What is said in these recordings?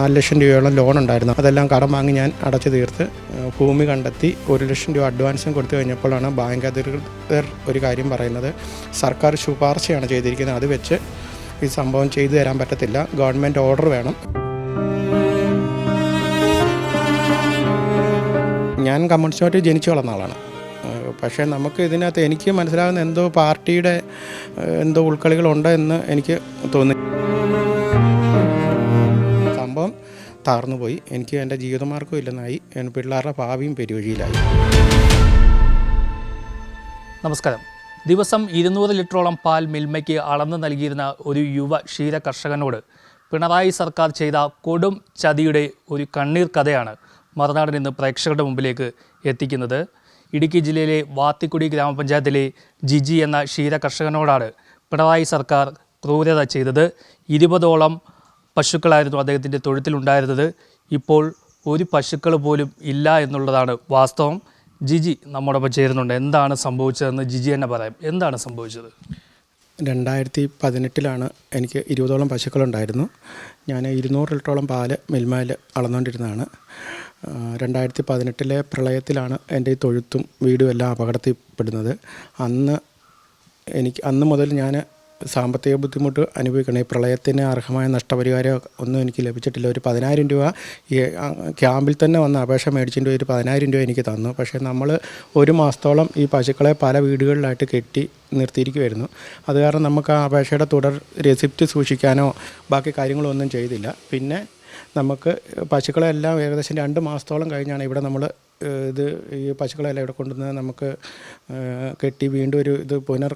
നാല് ലക്ഷം രൂപയോളം ലോൺ ഉണ്ടായിരുന്നു. അതെല്ലാം കടം വാങ്ങി ഞാൻ അടച്ചു തീർത്ത് ഭൂമി കണ്ടെത്തി ഒരു ലക്ഷം രൂപ അഡ്വാൻസും കൊടുത്തു കഴിഞ്ഞപ്പോഴാണ് ബാങ്ക് അധികൃതർ ഒരു കാര്യം പറയുന്നത്. സർക്കാർ ശുപാർശയാണ് ചെയ്തിരിക്കുന്നത്. അത് വെച്ച് ഈ സംഭവം ചെയ്തു തരാൻ പറ്റത്തില്ല. ഗവൺമെന്റ് ഓർഡർ വേണം. ഞാൻ കമ്മ്യൂണിസ്റ്റ് പാർട്ടി ജനിച്ചു വളർന്ന ആളാണ്. പക്ഷേ നമുക്ക് ഇതിനകത്ത് എനിക്ക് മനസ്സിലാകുന്ന എന്തോ പാർട്ടിയുടെ എന്തോ ഉൾക്കളികളുണ്ട് എന്ന് എനിക്ക് തോന്നി തകർന്നുപോയി. എനിക്ക് എന്റെ ജീവിതമാർഗം ഇല്ലെന്നായി. പിള്ളേരുടെ ഭാവിയും പെരുവഴിയിലായി. നമസ്കാരം. ദിവസം ഇരുന്നൂറ് ലിറ്ററോളം പാൽ മിൽമയ്ക്ക് അളന്നു നൽകിയിരുന്ന ഒരു യുവ ക്ഷീര കർഷകനോട് പിണറായി സർക്കാർ ചെയ്ത കൊടും ചതിയുടെ ഒരു കണ്ണീർ കഥയാണ് മറുനാടൻ ഇന്ന് പ്രേക്ഷകരുടെ മുമ്പിലേക്ക് എത്തിക്കുന്നത്. ഇടുക്കി ജില്ലയിലെ വാത്തിക്കുടി ഗ്രാമപഞ്ചായത്തിലെ ജിജി എന്ന ക്ഷീര കർഷകനോടാണ് പിണറായി സർക്കാർ ക്രൂരത ചെയ്തത്. ഇരുപതോളം പശുക്കളായിരുന്നു അദ്ദേഹത്തിന്റെ തൊഴുത്തിലുണ്ടായിരുന്നത്. ഇപ്പോൾ ഒരു പശുക്കൾ പോലും ഇല്ല എന്നുള്ളതാണ് വാസ്തവം. ജിജി നമ്മോടൊപ്പം ചേരുന്നുണ്ട്. എന്താണ് സംഭവിച്ചതെന്ന് ജിജി തന്നെ പറയാം. എന്താണ് സംഭവിച്ചത്? രണ്ടായിരത്തി പതിനെട്ടിലാണ് എനിക്ക് ഇരുപതോളം പശുക്കളുണ്ടായിരുന്നു. ഞാൻ ഇരുന്നൂറ് ലിറ്ററോളം പാൽ മിൽമയിൽ അളന്നുകൊണ്ടിരുന്നതാണ്. രണ്ടായിരത്തി പതിനെട്ടിലെ പ്രളയത്തിലാണ് എന്റെ ഈ തൊഴുത്തും വീടും എല്ലാം അപകടത്തിൽപ്പെടുന്നത്. അന്ന് എനിക്ക് അന്ന് മുതൽ ഞാൻ സാമ്പത്തിക ബുദ്ധിമുട്ട് അനുഭവിക്കണം. ഈ പ്രളയത്തിന് അർഹമായ നഷ്ടപരിഹാരം ഒന്നും എനിക്ക് ലഭിച്ചിട്ടില്ല. ഒരു പതിനായിരം രൂപ ഈ ക്യാമ്പിൽ തന്നെ വന്ന അപേക്ഷ മേടിച്ചിട്ട് ഒരു പതിനായിരം രൂപ എനിക്ക് തന്നു. പക്ഷേ നമ്മൾ ഒരു മാസത്തോളം ഈ പശുക്കളെ പല വീടുകളിലായിട്ട് കെട്ടി നിർത്തിയിരിക്കുമായിരുന്നു അത് കാരണം നമുക്ക് ആ അപേക്ഷയുടെ തുടർ റെസിപ്റ്റ് സൂക്ഷിക്കാനോ ബാക്കി കാര്യങ്ങളോ ഒന്നും ചെയ്തില്ല. പിന്നെ നമുക്ക് പശുക്കളെല്ലാം ഏകദേശം രണ്ട് മാസത്തോളം കഴിഞ്ഞാണ് ഇവിടെ നമ്മൾ ഇത് ഈ പശുക്കളെല്ലാം ഇവിടെ കൊണ്ടുവന്ന് നമുക്ക് കെട്ടി വീണ്ടും ഒരു ഇത് പുനർ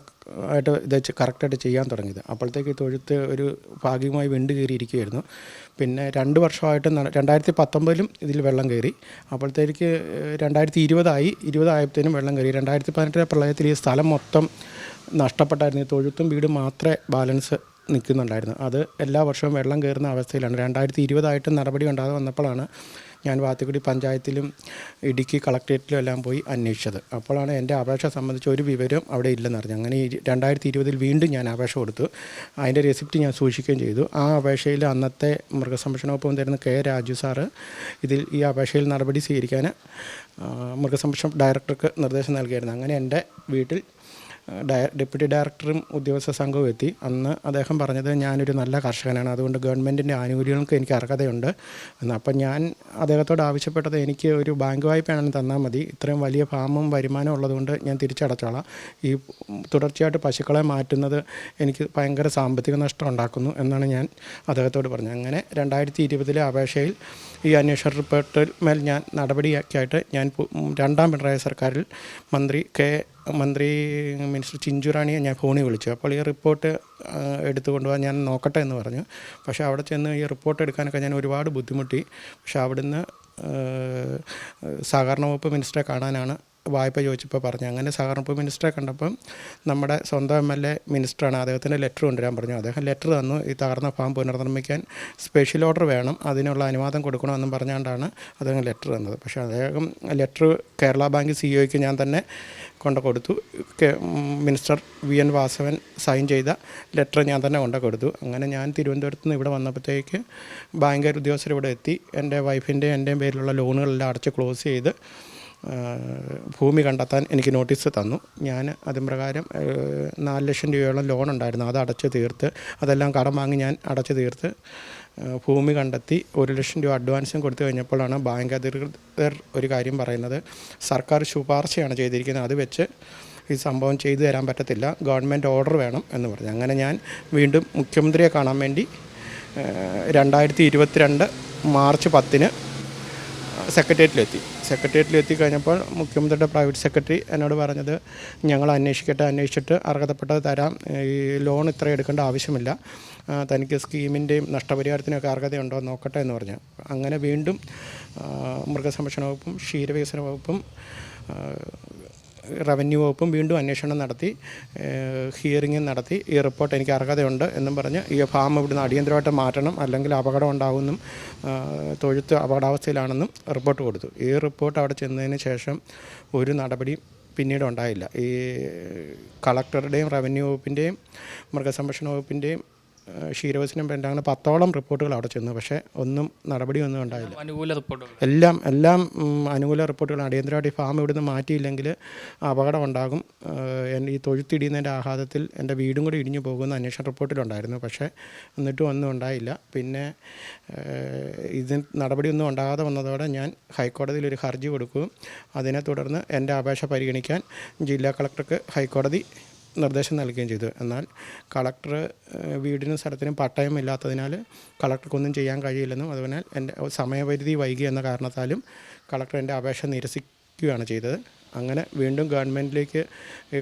ആയിട്ട് ഇത് കറക്റ്റായിട്ട് ചെയ്യാൻ തുടങ്ങിയത്. അപ്പോഴത്തേക്ക് ഈ തൊഴുത്ത് ഒരു ഭാഗികമായി വെണ്ട് കയറിയിരിക്കുമായിരുന്നു പിന്നെ രണ്ട് വർഷമായിട്ട് രണ്ടായിരത്തി പത്തൊമ്പതിലും ഇതിൽ വെള്ളം കയറി. അപ്പോഴത്തേക്ക് രണ്ടായിരത്തി ഇരുപതായി ഇരുപതായപ്പോഴത്തേനും വെള്ളം കയറി. രണ്ടായിരത്തി പതിനെട്ടിലെ പ്രളയത്തിൽ ഈ സ്ഥലം മൊത്തം നഷ്ടപ്പെട്ടായിരുന്നു. ഈ തൊഴുത്തും വീടും മാത്രമേ ബാലൻസ് നിൽക്കുന്നുണ്ടായിരുന്നു. അത് എല്ലാ വർഷവും വെള്ളം കയറുന്ന അവസ്ഥയിലാണ്. രണ്ടായിരത്തി ഇരുപതായിട്ട് നടപടി ഉണ്ടാകാതെ വന്നപ്പോഴാണ് ഞാൻ വാത്തിക്കുടി പഞ്ചായത്തിലും ഇടുക്കി കളക്ട്രേറ്റിലും എല്ലാം പോയി അന്വേഷിച്ചത്. അപ്പോഴാണ് എന്റെ അപേക്ഷ സംബന്ധിച്ച് ഒരു വിവരം അവിടെ ഇല്ലെന്ന് അറിഞ്ഞു അങ്ങനെ രണ്ടായിരത്തി ഇരുപതിൽ വീണ്ടും ഞാൻ അപേക്ഷ കൊടുത്തു. അതിന്റെ റെസിപ്റ്റ് ഞാൻ സൂക്ഷിക്കുകയും ചെയ്തു. ആ അപേക്ഷയിൽ അന്നത്തെ മൃഗസംരക്ഷണ വകുപ്പ് തരുന്ന കെ രാജു സാറ് ഇതിൽ ഈ അപേക്ഷയിൽ നടപടി സ്വീകരിക്കാൻ മൃഗസംരക്ഷണ ഡയറക്ടർക്ക് നിർദ്ദേശം നൽകിയായിരുന്നു. അങ്ങനെ എന്റെ വീട്ടിൽ ഡെപ്യൂട്ടി ഡയറക്ടറും ഉദ്യോഗസ്ഥ സംഘവും എത്തി. അന്ന് അദ്ദേഹം പറഞ്ഞത് ഞാനൊരു നല്ല കർഷകനാണ്. അതുകൊണ്ട് ഗവൺമെന്റിന്റെ ആനുകൂല്യങ്ങൾക്ക് എനിക്ക് അർഹതയുണ്ട്. എന്ന് അപ്പം ഞാൻ അദ്ദേഹത്തോട് ആവശ്യപ്പെട്ടത് എനിക്ക് ഒരു ബാങ്ക് വായ്പയാണെന്ന് തന്നാൽ മതി. ഇത്രയും വലിയ ഫാമും വരുമാനം ഉള്ളതുകൊണ്ട് ഞാൻ തിരിച്ചടച്ചോളാം. ഈ തുടർച്ചയായിട്ട് പശുക്കളെ മാറ്റുന്നത് എനിക്ക് ഭയങ്കര സാമ്പത്തിക നഷ്ടം ഉണ്ടാക്കുന്നു എന്നാണ് ഞാൻ അദ്ദേഹത്തോട് പറഞ്ഞത്. അങ്ങനെ രണ്ടായിരത്തി ഇരുപതിലെ അപേക്ഷയിൽ ഈ അന്വേഷണ റിപ്പോർട്ടിൽ മേൽ ഞാൻ നടപടിയാക്കിയായിട്ട് ഞാൻ രണ്ടാം പിണറായി സർക്കാരിൽ മന്ത്രി കെ മന്ത്രി മിനിസ്റ്റർ ചിഞ്ചുറാണിയെ ഞാൻ ഫോണിൽ വിളിച്ചു. അപ്പോൾ ഈ റിപ്പോർട്ട് എടുത്തു കൊണ്ടുപോകാൻ ഞാൻ നോക്കട്ടെ എന്ന് പറഞ്ഞു. പക്ഷേ അവിടെ ചെന്ന് ഈ റിപ്പോർട്ട് എടുക്കാനൊക്കെ ഞാൻ ഒരുപാട് ബുദ്ധിമുട്ടി. പക്ഷേ അവിടുന്ന് സഹകരണ വകുപ്പ് മിനിസ്റ്ററെ കാണാനാണ് വായ്പ ചോദിച്ചപ്പോൾ പറഞ്ഞു. അങ്ങനെ സഹകരണ മിനിസ്റ്ററെ കണ്ടപ്പം നമ്മുടെ സ്വന്തം എം എൽ എ മിനിസ്റ്ററാണ്. അദ്ദേഹത്തിന്റെ ലെറ്റർ കൊണ്ടുവരാൻ പറഞ്ഞു. അദ്ദേഹം ലെറ്റർ തന്നു. ഈ തകർന്ന ഫാം പുനർനിർമ്മിക്കാൻ സ്പെഷ്യൽ ഓർഡർ വേണം. അതിനുള്ള അനുവാദം കൊടുക്കണമെന്നും പറഞ്ഞുകൊണ്ടാണ് അദ്ദേഹം ലെറ്റർ തന്നത്. പക്ഷേ അദ്ദേഹം ലെറ്റർ കേരള ബാങ്ക് സി ഒക്ക് ഞാൻ തന്നെ കൊണ്ട് കൊടുത്തു. Minister V N Vasavan sign ചെയ്ത ലെറ്റർ ഞാൻ തന്നെ കൊണ്ട് കൊടുത്തു. അങ്ങനെ ഞാൻ തിരുവനന്തപുരത്ത് നിന്ന് ഇവിടെ വന്നപ്പോഴത്തേക്ക് ബാങ്ക് ഉദ്യോഗസ്ഥർ ഇവിടെ എത്തി. എന്റെ വൈഫിന്റെയും എന്റെയും പേരിലുള്ള ലോണുകളെല്ലാം അടച്ച് ക്ലോസ് ചെയ്ത് ഭൂമി കണ്ടെത്താൻ എനിക്ക് നോട്ടീസ് തന്നു. ഞാൻ അതിൻ പ്രകാരം നാല് ലക്ഷം രൂപയോളം ലോൺ ഉണ്ടായിരുന്നു. അത് അടച്ചു തീർത്ത് അതെല്ലാം കടം വാങ്ങി ഞാൻ അടച്ചു തീർത്ത് ഭൂമി കണ്ടെത്തി ഒരു ലക്ഷം രൂപ അഡ്വാൻസും കൊടുത്തു കഴിഞ്ഞപ്പോഴാണ് ബാങ്ക് അധികൃതർ ഒരു കാര്യം പറയുന്നത്. സർക്കാർ ശുപാർശയാണ് ചെയ്തിരിക്കുന്നത്. അത് വെച്ച് ഈ സംഭവം ചെയ്തു തരാൻ പറ്റത്തില്ല. ഗവൺമെന്റ് ഓർഡർ വേണം എന്ന് പറഞ്ഞു. അങ്ങനെ ഞാൻ വീണ്ടും മുഖ്യമന്ത്രിയെ കാണാൻ വേണ്ടി രണ്ടായിരത്തി ഇരുപത്തിരണ്ട് മാർച്ച് പത്തിന് സെക്രട്ടേറിയറ്റിലെത്തി. സെക്രട്ടേറിയറ്റിലെത്തി കഴിഞ്ഞപ്പോൾ മുഖ്യമന്ത്രിയുടെ പ്രൈവറ്റ് സെക്രട്ടറി എന്നോട് പറഞ്ഞത് ഞങ്ങൾ അന്വേഷിക്കട്ടെ അന്വേഷിച്ചിട്ട് അർഹതപ്പെട്ടത് തരാം. ഈ ലോൺ ഇത്ര എടുക്കേണ്ട ആവശ്യമില്ല. തനിക്ക് സ്കീമിന്റെയും നഷ്ടപരിഹാരത്തിനൊക്കെ അർഹതയുണ്ടോ നോക്കട്ടെ എന്ന് പറഞ്ഞു. അങ്ങനെ വീണ്ടും മൃഗസംരക്ഷണ വകുപ്പും ക്ഷീരവികസന വകുപ്പും റവന്യൂ വകുപ്പും വീണ്ടും അന്വേഷണം നടത്തി ഹിയറിംഗ് നടത്തി. ഈ റിപ്പോർട്ട് എനിക്ക് അർഹതയുണ്ട് എന്നും പറഞ്ഞ് ഈ ഫാം ഇവിടുന്ന് അടിയന്തരമായിട്ട് മാറ്റണം അല്ലെങ്കിൽ അപകടം ഉണ്ടാകുമെന്നും തൊഴുത്ത് അപകടാവസ്ഥയിലാണെന്നും റിപ്പോർട്ട് കൊടുത്തു. ഈ റിപ്പോർട്ട് അവിടെ ചെന്നതിന് ശേഷം ഒരു നടപടിയും പിന്നീട് ഉണ്ടായില്ല. ഈ കളക്ടറുടെയും റവന്യൂ വകുപ്പിന്റെയും മൃഗസംരക്ഷണ വകുപ്പിന്റെയും ക്ഷീരവസിനും അങ്ങനെ പത്തോളം റിപ്പോർട്ടുകൾ അവിടെ ചെന്നു. പക്ഷേ ഒന്നും നടപടിയൊന്നും ഉണ്ടായില്ല. അനുകൂല റിപ്പോർട്ടുകൾ. എല്ലാം എല്ലാം അനുകൂല റിപ്പോർട്ടുകൾ. അടിയന്തരമായിട്ട് ഈ ഫാം ഇവിടുന്ന് മാറ്റിയില്ലെങ്കിൽ അപകടം ഉണ്ടാകും. എന്റെ ഈ തൊഴുത്തിടിയുന്നതിന്റെ ആഘാതത്തിൽ എന്റെ വീടും കൂടി ഇടിഞ്ഞു പോകുന്ന അന്വേഷണ റിപ്പോർട്ടിലുണ്ടായിരുന്നു പക്ഷേ എന്നിട്ടും ഒന്നും ഉണ്ടായില്ല. പിന്നെ ഇതിന് നടപടിയൊന്നും ഉണ്ടാകാതെ വന്നതോടെ ഞാൻ ഹൈക്കോടതിയിൽ ഒരു ഹർജി കൊടുക്കും അതിനെ തുടർന്ന് എന്റെ അപേക്ഷ പരിഗണിക്കാൻ ജില്ലാ കളക്ടർക്ക് ഹൈക്കോടതി നിർദ്ദേശം നൽകുകയും ചെയ്തു. എന്നാൽ കളക്ടർ വീടിനും സ്ഥലത്തിനും പട്ടയം ഇല്ലാത്തതിനാൽ കളക്ടർക്കൊന്നും ചെയ്യാൻ കഴിയില്ലെന്നും അതുപോലെ എന്റെ സമയപരിധി വൈകി എന്ന കാരണത്താലും കളക്ടർ എന്റെ അപേക്ഷ നിരസിക്കുകയാണ് ചെയ്തത്. അങ്ങനെ വീണ്ടും ഗവൺമെന്റിലേക്ക്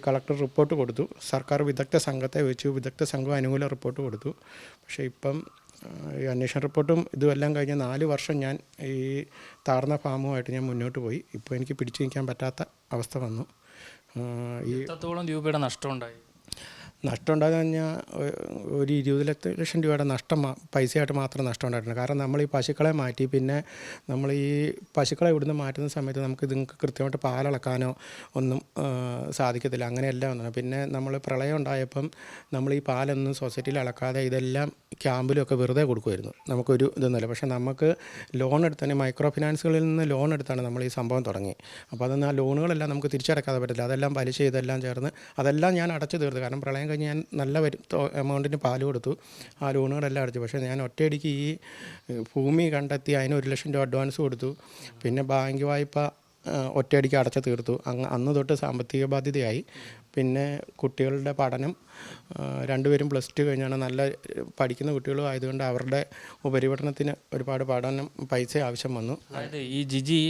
കളക്ടർ റിപ്പോർട്ട് കൊടുത്തു. സർക്കാർ വിദഗ്ധ സംഘത്തെ വെച്ചു വിദഗ്ധ സംഘം അനുകൂല റിപ്പോർട്ട് കൊടുത്തു. പക്ഷേ ഇപ്പം ഈ അന്വേഷണ റിപ്പോർട്ടും ഇതുമെല്ലാം കഴിഞ്ഞ നാല് വർഷം ഞാൻ ഈ താർന്ന ഫാമുമായിട്ട് ഞാൻ മുന്നോട്ട് പോയി. ഇപ്പോൾ എനിക്ക് പിടിച്ചു നിൽക്കാൻ പറ്റാത്ത അവസ്ഥ വന്നു. ഈ എത്രത്തോളം രൂപയുടെ നഷ്ടമുണ്ടായി? നഷ്ടം ഉണ്ടാകുന്ന ഒരു ഇരുപത് ലക്ഷം രൂപയുടെ നഷ്ടം പൈസയായിട്ട് മാത്രം നഷ്ടം ഉണ്ടായിട്ടുണ്ട് കാരണം നമ്മൾ ഈ പശുക്കളെ മാറ്റി പിന്നെ നമ്മൾ ഈ പശുക്കളെ ഇവിടുന്ന് മാറ്റുന്ന സമയത്ത് നമുക്ക് ഇതുങ്ങൾക്ക് കൃത്യമായിട്ട് പാലളക്കാനോ ഒന്നും സാധിക്കത്തില്ല. അങ്ങനെയെല്ലാം ഒന്നും പിന്നെ നമ്മൾ പ്രളയം ഉണ്ടായപ്പം നമ്മൾ ഈ പാലൊന്നും സൊസൈറ്റിയിൽ അളക്കാതെ ഇതെല്ലാം ക്യാമ്പിലൊക്കെ വെറുതെ കൊടുക്കുമായിരുന്നു നമുക്കൊരു ഇതൊന്നുമില്ല. പക്ഷേ നമുക്ക് ലോൺ എടുത്താണ് മൈക്രോ ഫിനാൻസുകളിൽ നിന്ന് ലോൺ എടുത്താണ് നമ്മൾ ഈ സംഭവം തുടങ്ങി. അപ്പോൾ അതൊന്നും ആ ലോണുകളെല്ലാം നമുക്ക് തിരിച്ചടക്കാതെ പറ്റില്ല അതെല്ലാം പലിശ ഇതെല്ലാം ചേർന്ന് അതെല്ലാം ഞാൻ അടച്ചു തീർത്തു. കാരണം പ്രളയം കഴിഞ്ഞ് ഞാൻ നല്ല വരും എമൗണ്ടിന് പാൽ കൊടുത്തു. ആ ലോണുകളെല്ലാം അടച്ചു. പക്ഷേ ഞാൻ ഒറ്റയടിക്ക് ഈ ഭൂമി കണ്ടെത്തി അതിന് ഒരു ലക്ഷം രൂപ അഡ്വാൻസ് കൊടുത്തു. പിന്നെ ബാങ്ക് വായ്പ ഒറ്റയടിക്ക് അടച്ചു തീർത്തു. അങ്ങ് അന്ന് തൊട്ട് സാമ്പത്തിക ബാധ്യതയായി. പിന്നെ കുട്ടികളുടെ പഠനം രണ്ടുപേരും പ്ലസ് ടു കഴിഞ്ഞാണ് നല്ല പഠിക്കുന്ന കുട്ടികളും ആയതുകൊണ്ട് അവരുടെ ഉപരിപഠനത്തിന് ഒരുപാട് പഠനം പൈസ ആവശ്യം വന്നു. അതായത് ഈ ജിജി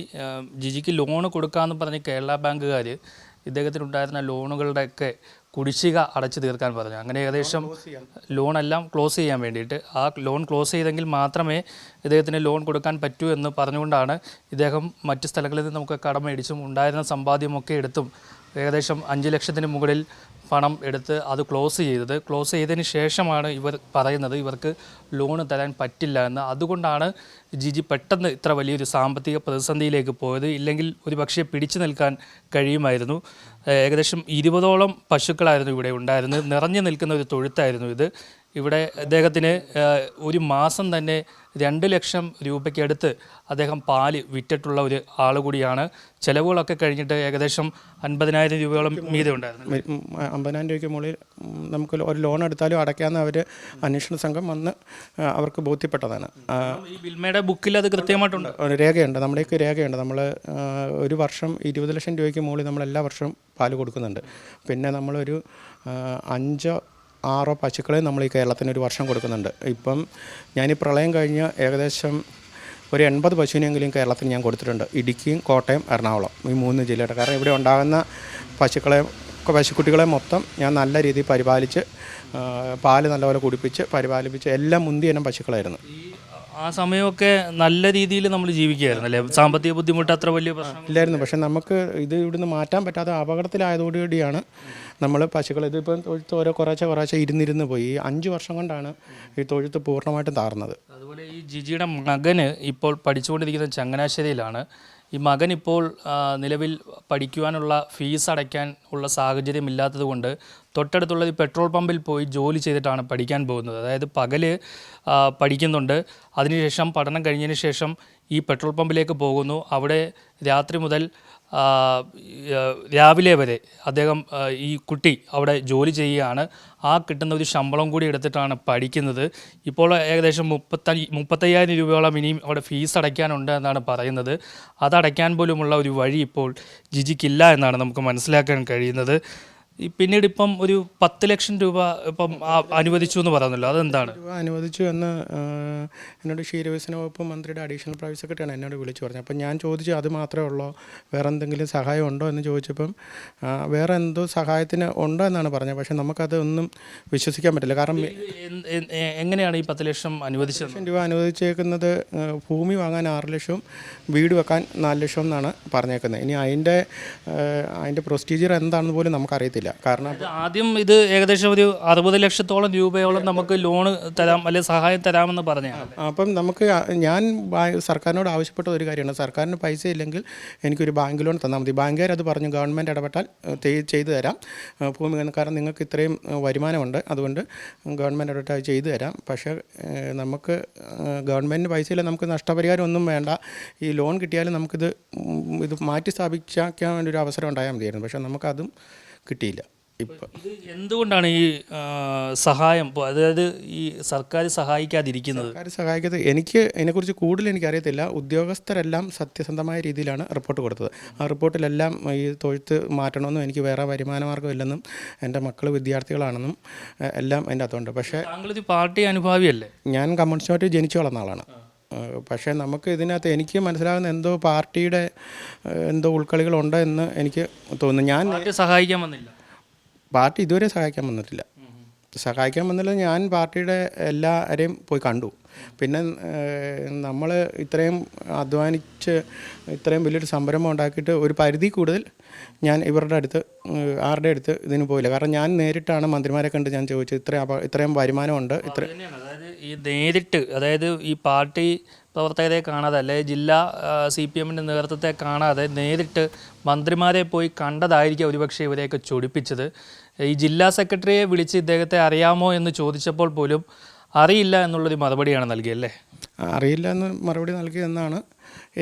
ജിജിക്ക് ലോൺ കൊടുക്കാമെന്ന് പറഞ്ഞ് കേരള ബാങ്കുകാർ ഇദ്ദേഹത്തിനുണ്ടായിരുന്ന ലോണുകളുടെയൊക്കെ കുടിശ്ശിക അടച്ചു തീർക്കാൻ പറഞ്ഞു. അങ്ങനെ ഏകദേശം ലോൺ എല്ലാം ക്ലോസ് ചെയ്യാൻ വേണ്ടിയിട്ട് ആ ലോൺ ക്ലോസ് ചെയ്തെങ്കിൽ മാത്രമേ ഇദ്ദേഹത്തിന് ലോൺ കൊടുക്കാൻ പറ്റൂ എന്ന് പറഞ്ഞുകൊണ്ടാണ് ഇദ്ദേഹം മറ്റ് സ്ഥലങ്ങളിൽ നിന്ന് നമുക്ക് കടം മേടിച്ചും ഉണ്ടായിരുന്ന സമ്പാദ്യമൊക്കെ എടുത്തും ഏകദേശം അഞ്ച് ലക്ഷത്തിന് മുകളിൽ പണം എടുത്ത് അത് ക്ലോസ് ചെയ്തത്. ക്ലോസ് ചെയ്തതിന് ശേഷമാണ് ഇവർ പറയുന്നത് ഇവർക്ക് ലോണ് തരാൻ പറ്റില്ല എന്ന്. അതുകൊണ്ടാണ് ജിജി പെട്ടെന്ന് ഇത്ര വലിയൊരു സാമ്പത്തിക പ്രതിസന്ധിയിലേക്ക് പോയത്. ഇല്ലെങ്കിൽ ഒരു പക്ഷേ പിടിച്ചു നിൽക്കാൻ കഴിയുമായിരുന്നു. ഏകദേശം ഇരുപതോളം പശുക്കളായിരുന്നു ഇവിടെ ഉണ്ടായിരുന്നത്. നിറഞ്ഞു നിൽക്കുന്ന ഒരു തൊഴുത്തായിരുന്നു ഇത്. ഇവിടെ അദ്ദേഹത്തിന് ഒരു മാസം തന്നെ രണ്ട് ലക്ഷം രൂപയ്ക്ക് അടുത്ത് അദ്ദേഹം പാൽ വിറ്റിട്ടുള്ള ഒരു ആൾ കൂടിയാണ്. ചിലവുകളൊക്കെ കഴിഞ്ഞിട്ട് ഏകദേശം അൻപതിനായിരം രൂപയോളം മീതെ ഉണ്ടായിരുന്നു. അമ്പതിനായിരം രൂപയ്ക്ക് മുകളിൽ നമുക്ക് ഒരു ലോൺ എടുത്താലും അടയ്ക്കാമെന്ന് അവർ അന്വേഷണ സംഘം വന്ന് അവർക്ക് ബോധ്യപ്പെട്ടതാണ്. ഈ ബിൽമയുടെ ബുക്കിൽ അത് കൃത്യമായിട്ടുണ്ട്. ഒരു രേഖയുണ്ട്. നമ്മുടെയൊക്കെ രേഖയുണ്ട്. നമ്മൾ ഒരു വർഷം ഇരുപത് ലക്ഷം രൂപയ്ക്ക് മുകളിൽ നമ്മൾ എല്ലാ വർഷവും പാൽ കൊടുക്കുന്നുണ്ട്. പിന്നെ നമ്മളൊരു അഞ്ചോ ആറോ പശുക്കളെ നമ്മൾ ഈ കേരളത്തിന് ഒരു വർഷം കൊടുക്കുന്നുണ്ട്. ഇപ്പം ഞാൻ ഈ പ്രളയം കഴിഞ്ഞ് ഏകദേശം ഒരു എൺപത് പശുവിനെങ്കിലും കേരളത്തിന് ഞാൻ കൊടുത്തിട്ടുണ്ട്. ഇടുക്കിയും കോട്ടയം എറണാകുളം ഈ മൂന്ന് ജില്ലയുടെ. കാരണം ഇവിടെ ഉണ്ടാകുന്ന പശുക്കളെ പശുക്കുട്ടികളെ മൊത്തം ഞാൻ നല്ല രീതിയിൽ പരിപാലിച്ച് പാൽ നല്ലപോലെ കുടിപ്പിച്ച് പരിപാലിപ്പിച്ച് എല്ലാം മുന്തി ഇനം പശുക്കളായിരുന്നു. ആ സമയമൊക്കെ നല്ല രീതിയിൽ നമ്മൾ ജീവിക്കുകയായിരുന്നു അല്ലേ? സാമ്പത്തിക ബുദ്ധിമുട്ട് അത്ര വലിയ പ്രശ്നം ഇല്ലായിരുന്നു. പക്ഷെ നമുക്ക് ഇത് ഇവിടുന്ന് മാറ്റാൻ പറ്റാത്ത അപകടത്തിലായതോടുകൂടിയാണ് നമ്മൾ പശുക്കൾ ഇതിപ്പം തൊഴുത്ത് ഓരോ കുറേശ്ശെ കുറേശ്ശെ ഇരുന്നിരുന്ന് പോയി. ഈ അഞ്ച് വർഷം കൊണ്ടാണ് ഈ തൊഴുത്ത് പൂർണമായിട്ടും താർന്നത് അതുപോലെ ഈ ജിജിയുടെ മകന് ഇപ്പോൾ പഠിച്ചുകൊണ്ടിരിക്കുന്ന ചങ്ങനാശ്ശേരിയിലാണ്. ഈ മകൻ ഇപ്പോൾ നിലവിൽ പഠിക്കുവാനുള്ള ഫീസ് അടയ്ക്കാൻ ഉള്ള സാഹചര്യം ഇല്ലാത്തതുകൊണ്ട് തൊട്ടടുത്തുള്ള ഈ പെട്രോൾ പമ്പിൽ പോയി ജോലി ചെയ്തിട്ടാണ് പഠിക്കാൻ പോകുന്നത്. അതായത് പകൽ പഠിക്കുന്നുണ്ട്. അതിനുശേഷം പഠനം കഴിഞ്ഞതിന് ശേഷം ഈ പെട്രോൾ പമ്പിലേക്ക് പോകുന്നു. അവിടെ രാത്രി മുതൽ രാവിലെ വരെ അദ്ദേഹം ഈ കുട്ടി അവിടെ ജോലി ചെയ്യുകയാണ്. ആ കിട്ടുന്ന ഒരു ശമ്പളം കൂടി എടുത്തിട്ടാണ് പഠിക്കുന്നത്. ഇപ്പോൾ ഏകദേശം മുപ്പത്തഞ്ച് മുപ്പത്തയ്യായിരം രൂപയോളം ഇനിയും അവിടെ ഫീസ് അടയ്ക്കാനുണ്ട് എന്നാണ് പറയുന്നത്. അതടയ്ക്കാൻ പോലുമുള്ള ഒരു വഴി ഇപ്പോൾ ജിജിക്കില്ല എന്നാണ് നമുക്ക് മനസ്സിലാക്കാൻ കഴിയുന്നത്. ഈ പിന്നീട് ഇപ്പം ഒരു പത്ത് ലക്ഷം രൂപ ഇപ്പം അനുവദിച്ചു എന്ന് പറയുന്നല്ലോ അതെന്താണ്? രൂപ അനുവദിച്ചു എന്ന് എന്നോട് ക്ഷീരവികസന വകുപ്പ് മന്ത്രിയുടെ അഡീഷണൽ പ്രൈവറ്റ് സെക്രട്ടറിയാണ് എന്നോട് വിളിച്ചു പറഞ്ഞത്. അപ്പം ഞാൻ ചോദിച്ചു അത് മാത്രമേ ഉള്ളോ? വേറെ എന്തെങ്കിലും സഹായം ഉണ്ടോ? എന്ന് ചോദിച്ചപ്പം വേറെ എന്തോ സഹായത്തിന് ഉണ്ടോ? എന്നാണ് പറഞ്ഞത്. പക്ഷേ നമുക്കത് ഒന്നും വിശ്വസിക്കാൻ പറ്റില്ല. കാരണം എങ്ങനെയാണ് ഈ പത്ത് ലക്ഷം അനുവദിച്ചത്? ലക്ഷം രൂപ അനുവദിച്ചേക്കുന്നത് ഭൂമി വാങ്ങാൻ ആറ് ലക്ഷവും വീട് വെക്കാൻ നാല് ലക്ഷം എന്നാണ് പറഞ്ഞേക്കുന്നത്. ഇനി അതിന്റെ അതിന്റെ പ്രൊസീജിയർ എന്താണെന്ന് പോലും നമുക്കറിയത്തില്ല. കാരണം ആദ്യം ഇത് ഏകദേശം ഒരു അറുപത് ലക്ഷത്തോളം രൂപയോളം നമുക്ക് ലോണ് തരാം അല്ലെങ്കിൽ സഹായം തരാമെന്ന് പറഞ്ഞാണ് അപ്പം നമുക്ക് ഞാൻ സർക്കാരിനോട് ആവശ്യപ്പെട്ട ഒരു കാര്യമാണ്. സർക്കാരിന് പൈസ ഇല്ലെങ്കിൽ എനിക്കൊരു ബാങ്ക് ലോൺ തന്നാൽ മതി. ബാങ്കുകാർ അത് പറഞ്ഞു ഗവൺമെന്റ് ഇടപെട്ടാൽ ചെയ്തു തരാം. ഭൂമി കാരണം- നിങ്ങൾക്ക് ഇത്രയും വരുമാനമുണ്ട്. അതുകൊണ്ട് ഗവൺമെന്റ് ഇടപെട്ട് അത് ചെയ്തു തരാം. പക്ഷേ നമുക്ക് ഗവൺമെന്റ് പൈസ പൈസയില്ല നമുക്ക് നഷ്ടപരിഹാരം ഒന്നും വേണ്ട. ഈ ലോൺ കിട്ടിയാലും നമുക്കിത് ഇത് മാറ്റി സ്ഥാപിച്ചാക്കാൻ വേണ്ടി ഒരു അവസരം ഉണ്ടായാൽ മതിയായിരുന്നു. പക്ഷേ നമുക്കതും കിട്ടിയില്ല. ഇപ്പം ഇത് എന്തുകൊണ്ടാണ് ഈ സഹായം? അതായത് ഈ സർക്കാർ സഹായിക്കാതിരിക്കുന്നത്. സർക്കാർ സഹായിക്കാതെ എനിക്ക് അതിനെക്കുറിച്ച് കൂടുതൽ എനിക്കറിയത്തില്ല. ഉദ്യോഗസ്ഥരെല്ലാം സത്യസന്ധമായ രീതിയിലാണ് റിപ്പോർട്ട് കൊടുത്തത്. ആ റിപ്പോർട്ടിലെല്ലാം ഈ തൊഴുത്ത് മാറ്റണമെന്നും എനിക്ക് വേറെ വരുമാന മാർഗമില്ലെന്നും എന്റെ മക്കൾ വിദ്യാർത്ഥികളാണെന്നും എല്ലാം എന്റെ അകത്തുണ്ട്. പക്ഷേ താങ്കളൊരു പാർട്ടി അനുഭാവിയല്ലേ? ഞാൻ കമ്മ്യൂണിസ്റ്റ് പാർട്ടി ജനിച്ചു വളർന്ന ആളാണ്. പക്ഷേ നമുക്ക് ഇതിനകത്ത് എനിക്ക് മനസ്സിലാകുന്ന എന്തോ പാർട്ടിയുടെ എന്തോ ഉൾക്കളികളുണ്ട് എന്ന് എനിക്ക് തോന്നുന്നു. ഞാൻ സഹായിക്കാൻ വന്നില്ല. പാർട്ടി ഇതുവരെ സഹായിക്കാൻ വന്നിട്ടില്ല. സഹായിക്കാൻ വന്നില്ല ഞാൻ പാർട്ടിയുടെ എല്ലാവരെയും പോയി കണ്ടു. പിന്നെ നമ്മൾ ഇത്രയും അധ്വാനിച്ച് ഇത്രയും വലിയൊരു സംരംഭം ഉണ്ടാക്കിയിട്ട് ഒരു പരിധി കൂടുതൽ ഞാൻ ഇവരുടെ അടുത്ത് ആരുടെ അടുത്ത് ഇതിന് പോയില്ല. കാരണം ഞാൻ നേരിട്ടാണ് മന്ത്രിമാരെ കണ്ട് ഞാൻ ചോദിച്ചത്. ഇത്രയും ഇത്രയും വരുമാനമുണ്ട് ഇത്ര ഈ നേരിട്ട് അതായത് ഈ പാർട്ടി പ്രവർത്തകരെ കാണാതെ അല്ലെങ്കിൽ ജില്ലാ സി പി എമ്മിന്റെ നേതൃത്വത്തെ കാണാതെ നേരിട്ട് മന്ത്രിമാരെ പോയി കണ്ടതായിരിക്കും ഒരുപക്ഷെ ഇവരെയൊക്കെ ചൊടിപ്പിച്ചത്. ഈ ജില്ലാ സെക്രട്ടറിയെ വിളിച്ച് ഇദ്ദേഹത്തെ അറിയാമോ എന്ന് ചോദിച്ചപ്പോൾ പോലും അറിയില്ല എന്നുള്ളൊരു മറുപടിയാണ് നൽകിയല്ലേ അറിയില്ല എന്ന് മറുപടി നൽകിയെന്നാണ്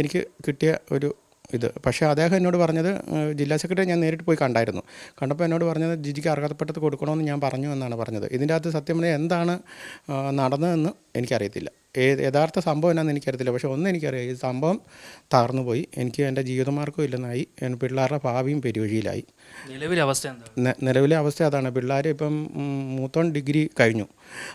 എനിക്ക് കിട്ടിയ ഒരു ഇത്. പക്ഷേ അദ്ദേഹം എന്നോട് പറഞ്ഞത് ജില്ലാ സെക്രട്ടറി ഞാൻ നേരിട്ട് പോയി കണ്ടായിരുന്നു. കണ്ടപ്പോൾ എന്നോട് പറഞ്ഞത് ജിജിക്ക് അർഹതപ്പെട്ടത് കൊടുക്കണമെന്ന് ഞാൻ പറഞ്ഞു എന്നാണ് പറഞ്ഞത്. ഇതിന്റെ അകത്ത് സത്യം പറഞ്ഞാൽ എന്താണ് നടന്നതെന്ന് എനിക്കറിയത്തില്ല. ഏത് യഥാർത്ഥ സംഭവം എന്നാന്ന് എനിക്കറിയത്തില്ല. പക്ഷേ ഒന്നും എനിക്കറിയാം ഈ സംഭവം തകർന്നുപോയി. എനിക്ക് എന്റെ ജീവിതമാർഗം ഇല്ലെന്നായി. പിള്ളേരുടെ ഭാവിയും പെരുവഴിയിലായി. നിലവിലെ അവസ്ഥ നിലവിലെ അവസ്ഥ അതാണ്. പിള്ളേർ ഇപ്പം മൂത്തോൺ ഡിഗ്രി കഴിഞ്ഞു.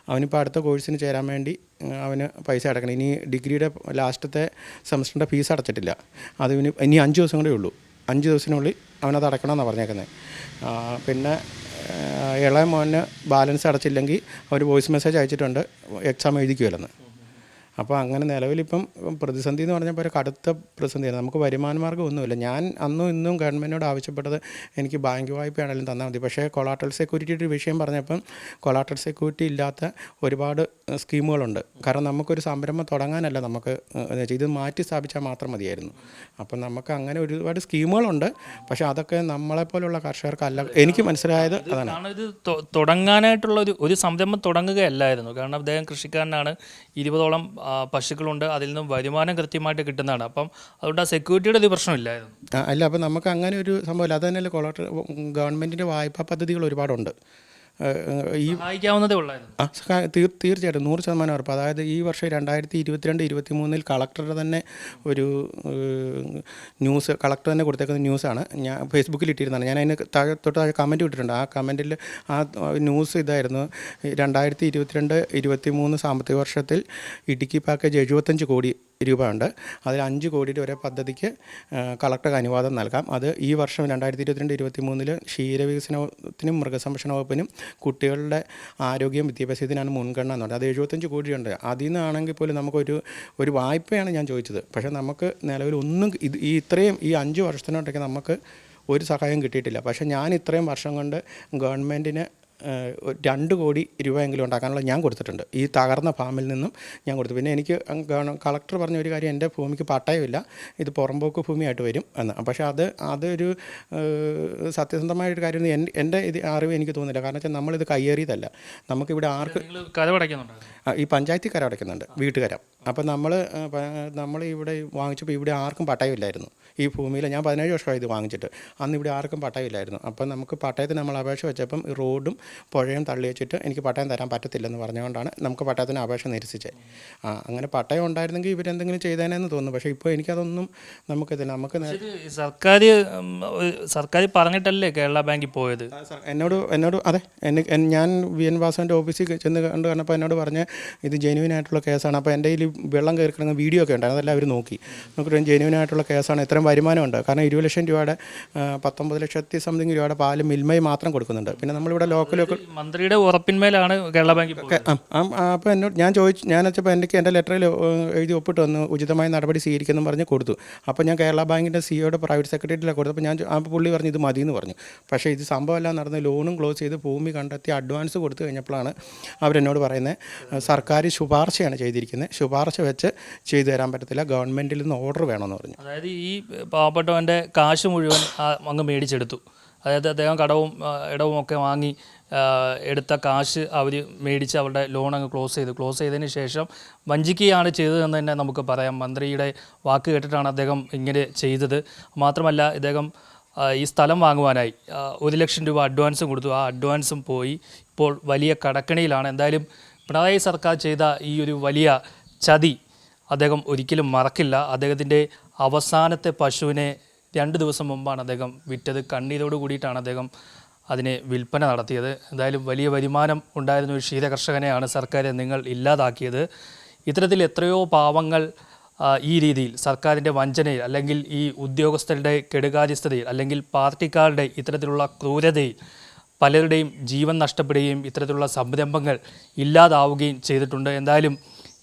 അവനിപ്പോൾ അടുത്ത കോഴ്സിന് ചേരാൻ വേണ്ടി അവന് പൈസ അടക്കണം. ഇനി ഡിഗ്രിയുടെ ലാസ്റ്റത്തെ സെമസ്റ്ററിന്റെ ഫീസ് അടച്ചിട്ടില്ല. അത് ഇനി ഇനി അഞ്ച് ദിവസം കൂടെ ഉള്ളൂ. അഞ്ച് ദിവസത്തിനുള്ളിൽ അവനത് അടക്കണമെന്നാണ് പറഞ്ഞേക്കുന്നത് പിന്നെ ഇളയ മോന് ബാലൻസ് അടച്ചില്ലെങ്കിൽ അവർ വോയിസ് മെസ്സേജ് അയച്ചിട്ടുണ്ട്. എക്സാം എഴുതിക്കുമല്ലെന്ന് അപ്പോൾ അങ്ങനെ നിലവിലിപ്പം പ്രതിസന്ധി എന്ന് പറഞ്ഞപ്പോൾ ഒരു കടുത്ത പ്രതിസന്ധിയാണ്. നമുക്ക് വരുമാന മാർഗം ഒന്നുമില്ല ഞാൻ അന്നും ഇന്നും ഗവൺമെന്റിനോട് ആവശ്യപ്പെട്ടത് എനിക്ക് ബാങ്ക് വായ്പയാണെങ്കിലും തന്നാൽ മതി. പക്ഷേ കൊളാട്രൽ സെക്യൂരിറ്റിയുടെ വിഷയം പറഞ്ഞപ്പം കൊളാട്രൽ സെക്യൂരിറ്റി ഇല്ലാത്ത ഒരുപാട് സ്കീമുകളുണ്ട്. കാരണം നമുക്കൊരു സംരംഭം തുടങ്ങാനല്ല നമുക്ക് ഇത് മാറ്റി സ്ഥാപിച്ചാൽ മാത്രം മതിയായിരുന്നു. അപ്പം നമുക്ക് അങ്ങനെ ഒരുപാട് സ്കീമുകളുണ്ട്. പക്ഷേ അതൊക്കെ നമ്മളെപ്പോലുള്ള കർഷകർക്കല്ല. എനിക്ക് മനസ്സിലായത് അതാണ്. ഇത് തുടങ്ങാനായിട്ടുള്ള ഒരു ഒരു സംരംഭം തുടങ്ങുകയല്ലായിരുന്നു. കാരണം അദ്ദേഹം കൃഷിക്കാരനാണ്. ഇരുപതോളം പശുക്കളുണ്ട്. അതിൽ നിന്നും വരുമാനം കൃത്യമായിട്ട് കിട്ടുന്നതാണ്. അപ്പം അതുകൊണ്ട് ആ സെക്യൂരിറ്റിയുടെ ഒരു പ്രശ്നമില്ലായിരുന്നു അല്ല അപ്പം നമുക്ക് അങ്ങനെ ഒരു സംഭവമില്ല. അത് തന്നെയല്ലേ കൊളാട്രൽ ഗവൺമെന്റിന്റെ വായ്പാ പദ്ധതികൾ ഒരുപാടുണ്ട്. ഈ സഹായിക്കാവുന്നതേ ഉള്ളായിരുന്നു. തീർച്ചയായിട്ടും നൂറ് ശതമാനം ഉറപ്പ്. അതായത് ഈ വർഷം രണ്ടായിരത്തി ഇരുപത്തിരണ്ട് ഇരുപത്തി മൂന്നിൽ കളക്ടറുടെ തന്നെ ഒരു ന്യൂസ് കളക്ടർ തന്നെ കൊടുത്തേക്കുന്ന ന്യൂസാണ്. ഞാൻ ഫേസ്ബുക്കിൽ ഇട്ടിരുന്നതാണ്. ഞാൻ അതിന് താഴെ തൊട്ട് താഴെ കമന്റ് ഇട്ടിട്ടുണ്ട്. ആ കമന്റിൽ ആ ന്യൂസ് ഇതായിരുന്നു. രണ്ടായിരത്തി ഇരുപത്തിരണ്ട് ഇരുപത്തി മൂന്ന് സാമ്പത്തിക വർഷത്തിൽ ഇടുക്കി പാക്കേജ് എഴുപത്തഞ്ച് കോടി രൂപ ഉണ്ട് അതിൽ അഞ്ച് കോടിയുടെ വരെ പദ്ധതിക്ക് കളക്ടർക്ക് അനുവാദം നൽകാം. അത് ഈ വർഷം രണ്ടായിരത്തി ഇരുപത്തിരണ്ട് ഇരുപത്തി മൂന്നിൽ ക്ഷീരവികസനത്തിനും മൃഗസംരക്ഷണ വകുപ്പിനും കുട്ടികളുടെ ആരോഗ്യം വിദ്യാഭ്യാസത്തിനാണ് മുൻഗണന എന്ന് പറഞ്ഞത്. അത് എഴുപത്തഞ്ച് കോടിയുണ്ട്. അതിൽ നിന്നാണെങ്കിൽ പോലും നമുക്കൊരു ഒരു വായ്പയാണ് ഞാൻ ചോദിച്ചത്. പക്ഷേ നമുക്ക് നിലവിൽ ഒന്നും ഇത് ഈ ഇത്രയും ഈ അഞ്ച് വർഷത്തിനോട്ടൊക്കെ നമുക്ക് ഒരു സഹായം കിട്ടിയിട്ടില്ല. പക്ഷേ ഞാൻ ഇത്രയും വർഷം കൊണ്ട് ഗവൺമെന്റിന് രണ്ട് കോടി രൂപയെങ്കിലും ഉണ്ടാക്കാനുള്ള ഞാൻ കൊടുത്തിട്ടുണ്ട്. ഈ തകർന്ന ഫാമിൽ നിന്നും ഞാൻ കൊടുത്തു. പിന്നെ എനിക്ക് കളക്ടർ പറഞ്ഞ ഒരു കാര്യം എന്റെ ഭൂമിക്ക് പട്ടയമില്ല. ഇത് പുറമ്പോക്ക് ഭൂമിയായിട്ട് വരും എന്ന്. പക്ഷേ അത് അതൊരു സത്യസന്ധമായൊരു സത്യസന്ധമായ ഒരു കാര്യം എന്റെ ഇത് അറിവ് എനിക്ക് തോന്നുന്നില്ല. കാരണം വെച്ചാൽ നമ്മളിത് കയ്യേറിയതല്ല. നമുക്കിവിടെ ആർക്ക് ഈ പഞ്ചായത്തിൽ കര അടയ്ക്കുന്നുണ്ട് വീട്ടുകരം അപ്പോൾ നമ്മൾ നമ്മൾ ഇവിടെ വാങ്ങിച്ചപ്പോൾ ഇവിടെ ആർക്കും പട്ടയമില്ലായിരുന്നു. ഈ ഭൂമിയിൽ ഞാൻ പതിനേഴ് വർഷമായി ഇത് വാങ്ങിച്ചിട്ട്. അന്ന് ഇവിടെ ആർക്കും പട്ടയമില്ലായിരുന്നു. അപ്പം നമുക്ക് പട്ടയത്തിന് നമ്മൾ അപേക്ഷ വെച്ചപ്പം ഈ റോഡും പുഴയും തള്ളി വെച്ചിട്ട് എനിക്ക് പട്ടയം തരാൻ പറ്റത്തില്ലെന്ന് പറഞ്ഞുകൊണ്ടാണ് നമുക്ക് പട്ടയത്തിന് അപേക്ഷ നിരസിച്ചത്. ആ അങ്ങനെ പട്ടയം ഉണ്ടായിരുന്നെങ്കിൽ ഇവരെന്തെങ്കിലും ചെയ്തേനെന്ന് തോന്നുന്നു. പക്ഷേ ഇപ്പോൾ എനിക്കതൊന്നും നമുക്കിതില്ല നമുക്ക് സർക്കാർ സർക്കാർ പറഞ്ഞിട്ടല്ലേ കേരള ബാങ്കിൽ പോയത്? എന്നോട് എന്നോട് അതെ എന്നെ ഞാൻ വി എൻ വാസുവിന്റെ ഓഫീസിൽ ചെന്ന് കണ്ട് കണ്ടപ്പോൾ എന്നോട് പറഞ്ഞ് ഇത് ജെനുവിൻ ആയിട്ടുള്ള കേസാണ്. അപ്പോൾ എന്റെ കയ്യിൽ വെള്ളം കയറി കിടക്കുന്ന വീഡിയോ ഒക്കെ ഉണ്ടായിരുന്നു. അതെല്ലാം അവർ നോക്കി. നമുക്ക് ജെനുവിൻ ആയിട്ടുള്ള കേസാണ്. ഇത്രയും വരുമാനമുണ്ട്. കാരണം ഇരുപത് ലക്ഷം രൂപയുടെ പത്തൊമ്പത് ലക്ഷത്തി സംതിങ് രൂപയുടെ പാൽ മിൽമയിൽ മാത്രം കൊടുക്കുന്നുണ്ട്. പിന്നെ നമ്മളിവിടെ ലോക്കലൊക്കെ മന്ത്രിയുടെ ഉറപ്പിന്മേലാണ് കേരള ബാങ്ക് അപ്പോൾ എന്നോട് ഞാൻ ചോദിച്ചു ഞാൻ വെച്ചപ്പോൾ എനിക്ക് എന്റെ ലെറ്ററിൽ എഴുതി ഒപ്പിട്ട് വന്നു ഉചിതമായ നടപടി സ്വീകരിക്കുന്നു പറഞ്ഞ് കൊടുത്തു. അപ്പോൾ ഞാൻ കേരള ബാങ്കിന്റെ സിഇഒയുടെ പ്രൈവറ്റ് സെക്രട്ടറിയിലാണ് കൊടുത്തപ്പോൾ ഞാൻ ആ അപ്പോൾ പുള്ളി പറഞ്ഞു ഇത് മതി എന്ന് പറഞ്ഞു. പക്ഷേ ഇത് സംഭവമെല്ലാം നടന്ന് ലോണും ക്ലോസ് ചെയ്ത് ഭൂമി കണ്ടെത്തി അഡ്വാൻസ് കൊടുത്തു കഴിഞ്ഞപ്പോഴാണ് അവരെന്നോട് പറയുന്നത് സർക്കാർ ശുപാർശയാണ് ചെയ്തിരിക്കുന്നത്. ശുപാർശ വെച്ച് ചെയ്തു തരാൻ പറ്റത്തില്ല. ഗവൺമെന്റിൽ നിന്ന് ഓർഡർ വേണമെന്ന് പറഞ്ഞു. അതായത് ഈ പാവപ്പെട്ടവന്റെ കാശ് മുഴുവൻ അങ്ങ് മേടിച്ചെടുത്തു. അതായത് അദ്ദേഹം കടവും ഇടവും ഒക്കെ വാങ്ങി എടുത്ത കാശ് അവർ മേടിച്ച് അവരുടെ ലോൺ അങ്ങ് ക്ലോസ് ചെയ്തു. ക്ലോസ് ചെയ്തതിന് ശേഷം വഞ്ചിക്കുകയാണ് ചെയ്തതെന്ന് തന്നെ നമുക്ക് പറയാം. മന്ത്രിയുടെ വാക്ക് കേട്ടിട്ടാണ് അദ്ദേഹം ഇങ്ങനെ ചെയ്തത്. മാത്രമല്ല ഇദ്ദേഹം ഈ സ്ഥലം വാങ്ങുവാനായി ഒരു ലക്ഷം രൂപ അഡ്വാൻസും കൊടുത്തു. ആ അഡ്വാൻസും പോയി. ഇപ്പോൾ വലിയ കടക്കണിയിലാണ്. എന്തായാലും പിണറായി സർക്കാർ ചെയ്ത ഈ ഒരു വലിയ ചതി അദ്ദേഹം ഒരിക്കലും മറക്കില്ല. അദ്ദേഹത്തിന്റെ അവസാനത്തെ പശുവിനെ രണ്ട് ദിവസം മുമ്പാണ് അദ്ദേഹം വിറ്റത്. കണ്ണീരോട് കൂടിയിട്ടാണ് അദ്ദേഹം അതിനെ വിൽപ്പന നടത്തിയത്. എന്തായാലും വലിയ വരുമാനം ഉണ്ടായിരുന്ന ഒരു ക്ഷീരകർഷകനെയാണ് സർക്കാർ നിങ്ങൾ ഇല്ലാതാക്കിയത്. ഇത്തരത്തിൽ എത്രയോ പാവങ്ങൾ ഈ രീതിയിൽ സർക്കാരിന്റെ വഞ്ചനയിൽ അല്ലെങ്കിൽ ഈ ഉദ്യോഗസ്ഥരുടെ കെടുകാര്യസ്ഥതയിൽ അല്ലെങ്കിൽ പാർട്ടിക്കാരുടെ ഇത്തരത്തിലുള്ള ക്രൂരതയിൽ പലരുടെയും ജീവൻ നഷ്ടപ്പെടുകയും ഇത്തരത്തിലുള്ള സംരംഭങ്ങൾ ഇല്ലാതാവുകയും ചെയ്തിട്ടുണ്ട്. എന്തായാലും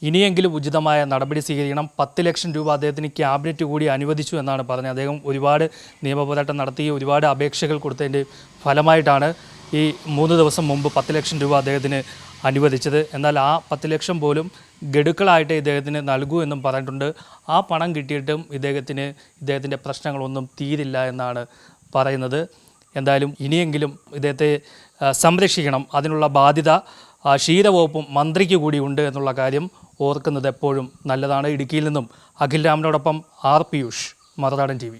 ഇനിയെങ്കിലും ഉചിതമായ നടപടി സ്വീകരിക്കണം. പത്ത് ലക്ഷം രൂപ അദ്ദേഹത്തിന് ക്യാബിനറ്റ് കൂടി അനുവദിച്ചു എന്നാണ് പറഞ്ഞത്. അദ്ദേഹം ഒരുപാട് നിയമപോരാട്ടം നടത്തി ഒരുപാട് അപേക്ഷകൾ കൊടുത്തതിന്റെ ഫലമായിട്ടാണ് ഈ മൂന്ന് ദിവസം മുമ്പ് പത്ത് ലക്ഷം രൂപ അദ്ദേഹത്തിന് അനുവദിച്ചത്. എന്നാൽ ആ പത്ത് ലക്ഷം പോലും ഗഡുക്കളായിട്ട് ഇദ്ദേഹത്തിന് നൽകൂ എന്നും പറഞ്ഞിട്ടുണ്ട്. ആ പണം കിട്ടിയിട്ടും ഇദ്ദേഹത്തിന് ഇദ്ദേഹത്തിന്റെ പ്രശ്നങ്ങളൊന്നും തീരില്ല എന്നാണ് പറയുന്നത്. എന്തായാലും ഇനിയെങ്കിലും ഇദ്ദേഹത്തെ സംരക്ഷിക്കണം. അതിനുള്ള ബാധ്യത ക്ഷീരവകുപ്പും മന്ത്രിക്ക് കൂടി ഉണ്ട് എന്നുള്ള കാര്യം ഓർക്കുന്നത് എപ്പോഴും നല്ലതാണ്. ഇടുക്കിയിൽ നിന്നും അഖിൽ രാമനോടൊപ്പം ആർ പിയൂഷ് മറുനാടൻ ടി